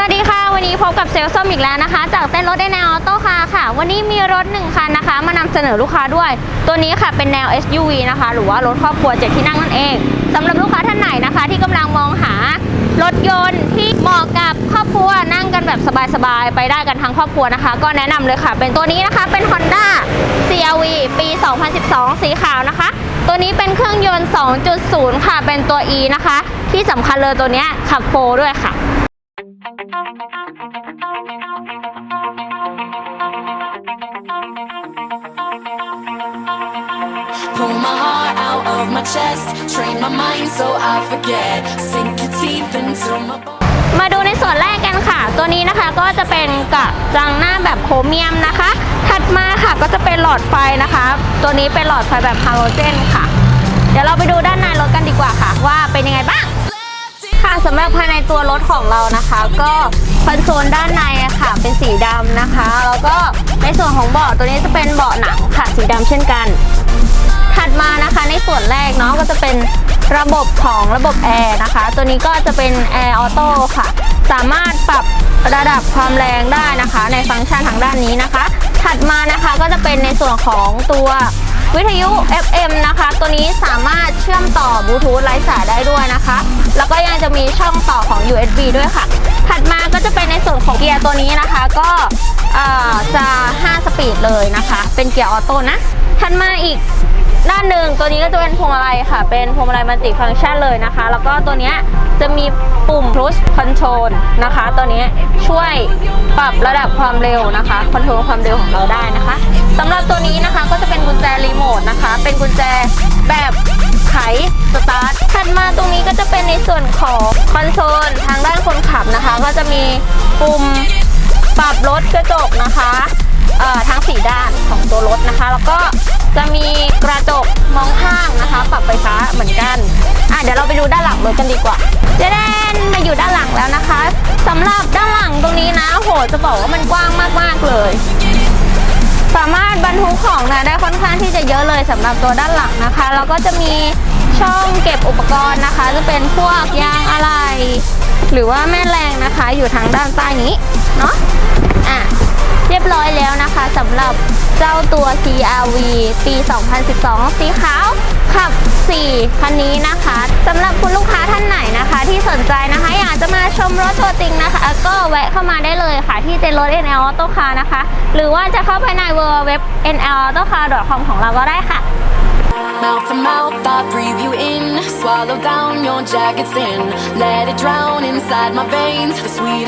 สวัสดีค่ะ วันนี้พบกับเซลล์ส้มอีกแล้วนะคะ จากเต้นรถได้แนวออโต้คาค่ะ วันนี้มีรถหนึ่งคันนะคะ มานำเสนอลูกค้าด้วย ตัวนี้ค่ะเป็นแนว SUV นะคะ หรือว่ารถครอบครัวเจ็ดที่นั่งนั่นเองสำหรับลูกค้าท่านไหนนะคะ ที่กำลังมองหารถยนต์ที่เหมาะกับครอบครัวนั่งกันแบบสบายๆ ไปได้กันทั้งครอบครัวนะคะ ก็แนะนำเลยค่ะ เป็นตัวนี้นะคะเป็น Honda CRV ปี 2012 สีขาวนะคะ ตัวนี้เป็นเครื่องยนต์ 2.0 ค่ะ เป็นตัว E นะคะ ที่สำคัญเลยตัวเนี้ยขับโฟด้วยค่ะ Pull my heart out of my chest. Train my mind so I forget. Sink your teeth into my bones. มาดูในส่วนแรกกันค่ะ ตัวนี้นะคะก็จะเป็นกระจังหน้าแบบโครเมียมนะคะ ถัดมาค่ะก็จะเป็นหลอดไฟนะคะ ตัวนี้เป็นหลอดไฟแบบฮาโลเจนค่ะ เดี๋ยวเราไปดูด้านในรถกันดีกว่าค่ะ ว่าเป็นยังไงบ้าง ค่ะสำหรับภายในตัวรถของเรานะคะ ก็คอนโซลด้านในค่ะ เป็นสีดำนะคะ แล้วก็ในส่วนของเบาะตัวนี้จะเป็นเบาะหนังค่ะสีดำเช่นกัน เนาะก็จะเป็นระบบของระบบแอร์นะคะ ตัวนี้ก็จะเป็นแอร์ออโต้ค่ะ สามารถปรับระดับความแรงได้นะคะ ในฟังก์ชันทางด้านนี้นะคะ ถัดมานะคะก็จะเป็นในส่วนของตัววิทยุ FM นะคะ ตัวนี้สามารถเชื่อมต่อบลูทูธไร้สายได้ด้วยนะคะ แล้วก็ยังจะมีช่องต่อของ USB ด้วยค่ะ ถัดมาก็จะเป็นในส่วนของเกียร์ตัวนี้นะคะ ก็จะ 5 สปีดเลยนะคะ เป็นเกียร์ออโต้นะ ถัดมาอีก ด้านหนึ่งตัวนี้ก็จะเป็นพวงมาลัยค่ะ เป็นพวงมาลัยมัลติฟังก์ชันเลยนะคะ แล้วก็ตัวนี้จะมีปุ่ม cruise control นะคะ ตัวนี้ช่วยปรับระดับความเร็วนะคะคอนโทรลความเร็วของเราได้นะคะสำหรับตัวนี้นะคะก็จะเป็นกุญแจรีโมทนะคะ เป็นกุญแจแบบไขสตาร์ทถัดมาตรงนี้ก็จะเป็นในส่วนของคอนโซลทางด้านคนขับนะคะ ก็จะมีปุ่มปรับลดกระจกนะคะเอ่อทั้งสี่ด้านของตัวรถนะคะ แล้วก็ จะมีกระจกมองข้างนะคะ ปรับไฟฟ้าเหมือนกันอะเดี๋ยวเราไปดูด้านหลังรถกันดีกว่าเจเดนมาอยู่ด้านหลังแล้วนะคะสำหรับด้านหลังตรงนี้นะโหจะบอกว่ามันกว้างมากๆเลย สามารถบรรทุกของนะได้ค่อนข้างที่จะเยอะเลยสำหรับตัวด้านหลังนะคะแล้วก็จะมีช่องเก็บอุปกรณ์นะคะ จะเป็นพวกยางอะไร หรือว่าแม่แรงนะคะ อยู่ทางด้านใต้นี้เนาะ สำหรับเจ้าตัว CRV ปี 2012 สีขาว ขับ 4 คันนี้นะคะสำหรับคุณลูกค้าท่านไหนนะคะ ที่สนใจนะคะ อยากจะมาชมรถตัวจริงนะคะ ก็แวะเข้ามาได้เลยค่ะ ที่เจนรถ NL Auto Car นะคะ หรือว่าจะเข้าไปใน www.nlautocar.com ของเราก็ได้ค่ะ Mouth to mouth, I breathe you in. Swallow down your jagged sin. Let it drown inside my veins. The sweetest.